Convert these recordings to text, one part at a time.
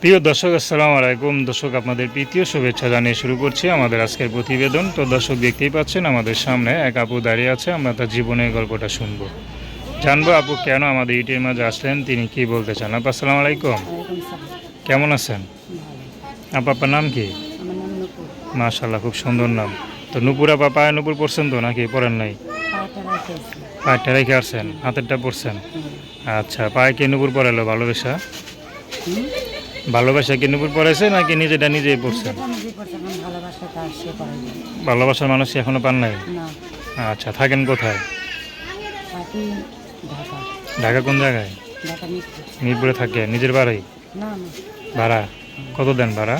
প্রিয় দর্শক আসসালামু আলাইকুম। দর্শক আপনাদের প্রীতীয় শুভেচ্ছা জানিয়ে শুরু করছি আমাদের আজকের প্রতিবেদন। তো দর্শক দেখতেই পাচ্ছেন আমাদের সামনে এক আপু দাঁড়িয়ে আছে আমরা তার জীবনের গল্পটা শুনব। জানব আপু কেন আমাদের ইটির মাঝে আসলেন তিনি কি বলতে চান? আপু আসসালামু আলাইকুম। কেমন আছেন? আপু আপনার নাম কি? মাশাল্লাহ খুব সুন্দর নাম। তো নুপুর আপা পায়ে নুপুর পড়ছেন তো নাকি? পড়েন নাই? পায়েরটা রেখে আসছেন? হাতেরটা পড়ছেন আচ্ছা পায়ে কি নুপুর পড়ালো ভালোবাসা? ভালোবাসা কি নুপুর পড়াইছে নাকি নিজেটা নিজেই পড়ছেন না। ভালোবাসার মানুষ এখনও পান নাই? আচ্ছা থাকেন কোথায়? ঢাকা। কোন জায়গায়? মিরপুরে। থাকে নিজের বাড়ি? ভাড়া? কত দেন ভাড়া?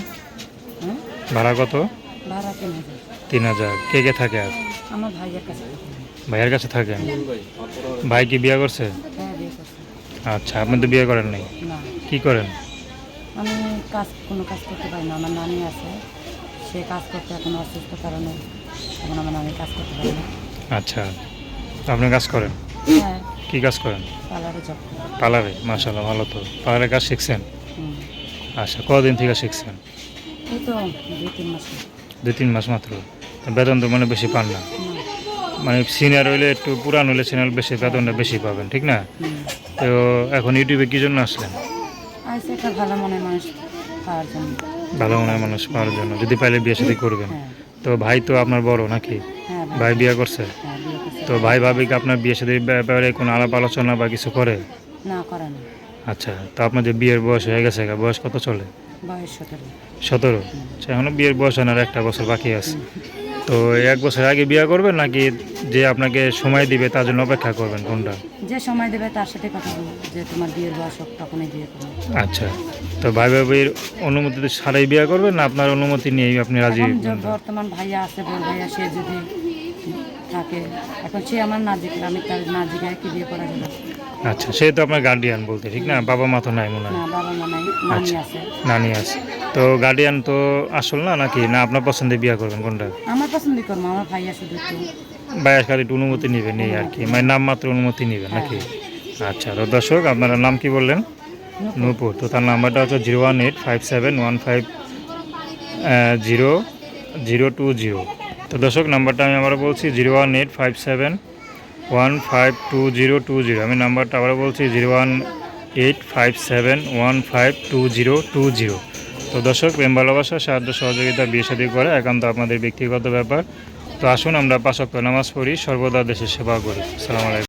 হ্যাঁ? ভাড়া কত? তিন হাজার। কে কে থাকে আর? ভাইয়ের কাছে থাকি। থাকেন? ভাই কি বিয়ে করছে? হ্যাঁ বিয়ে করছে। আচ্ছা আপনি তো বিয়ে করেন নাই। কি করেন? আমি কাজ কোনো কাজ করতে পারি না। আমার নানি আছে সে কাজ করতে এখন অসুস্থ কারণে এখন আমার নানি কাজ করতে পারে না। আচ্ছা আপনি কাজ করেন? হ্যাঁ। কি কাজ করেন? পার্লারে জব পার্লারে? মাসাল্লাহ ভালো তো। পার্লারে কাজ শিখছেন? আচ্ছা কদিন থেকে শিখছেন? এই তো দুই তিন মাস। দুই তিন মাস মাত্র। বেতন তো মানে বেশি পান না। না মানে সিনিয়র হইলে একটু পুরান হইলে সিনিয়র বেশি বেতনটা বেশি পাবেন ঠিক না? তো এখন ইউটিউবে কি জন্য আসলেন? আইসে একটা ভালো মনে মানুষ পাওয়ার জন্য। ভালো মনে হয় মানুষ পাওয়ার জন্য। যদি পাইলে বিয়ে সাথে করবেন। হ্যাঁ। তো ভাই তো আপনার বড় নাকি? হ্যাঁ ভাই। ভাই বিয়ে করছে? হ্যাঁ বিয়ে করছে। তো ভাই ভাবি কি আপনার বিয়ে সাথে ব্যাপারে কোনো আলাপ আলোচনা বা কিছু করে? না করে না। আচ্ছা তো আপনার যে বিয়ের বয়স হয়ে গেছে বয়স কত চলে? বয়স সতেরো। সতেরো? আচ্ছা এখনও বিয়ের বয়স হয় না আর একটা বছর বাকি আছে। তো এক বছর আগে বিয়ে করবেন নাকি যে আপনাকে সময় দিবে তার জন্য অপেক্ষা করবেন কোনটা? যে সময় দেবে তার সাথে কথা বলব যে তোমার বিয়ের বয়স হোক তখনই বিয়ে করব। আচ্ছা তো ভাই ভাবির অনুমতি ছাড়াই বিয়ে করবেন না? আপনার অনুমতি নিয়েই আপনি রাজি এখন যে বর্তমান ভাইয়া আছে বড় ভাইয়া সে যদি থাকে এখন সে আমার না জিজ্ঞে আমি তার না কি বিয়ে করা যাবে? আচ্ছা সে তো আপনার গার্ডিয়ান বলতে ঠিক না? বাবা মা তো নাই মনে হয়। না বাবা মা নাই নানি আচ্ছা। আছে। নানি আছে। তো গার্ডিয়ান তো আসল না নাকি? না আপনার পছন্দে বিয়ে করবেন কোনটা? আমার পছন্দই করব আমার ভাইয়া শুধু একটু ভাইয়ের খালি একটু অনুমতি নেবেন এই আর কি। মানে নাম মাত্র অনুমতি নেবেন নাকি? আচ্ছা তো দর্শক আপনার নাম কি বললেন? নূপুর। তো তার নাম্বারটা হচ্ছে zero one eight five seven one five zero zero two zero. তো দর্শক, নাম্বারটা আমি আবারও বলছি, zero one eight five seven, one five two zero two zero. আমি নাম্বারটা আবারও বলছি, zero one eight five seven, one five two zero two zero. তো দর্শক, প্রেম ভালোবাসা, সাহায্য সহযোগিতা, বিয়ে সাদী করে একান্ত আপনাদের ব্যক্তিগত ব্যাপার। তো আসুন, আমরা পাশক্ত নামাজ পড়ি, সর্বদা দেশের সেবা করি। সালাম আলাইকুম।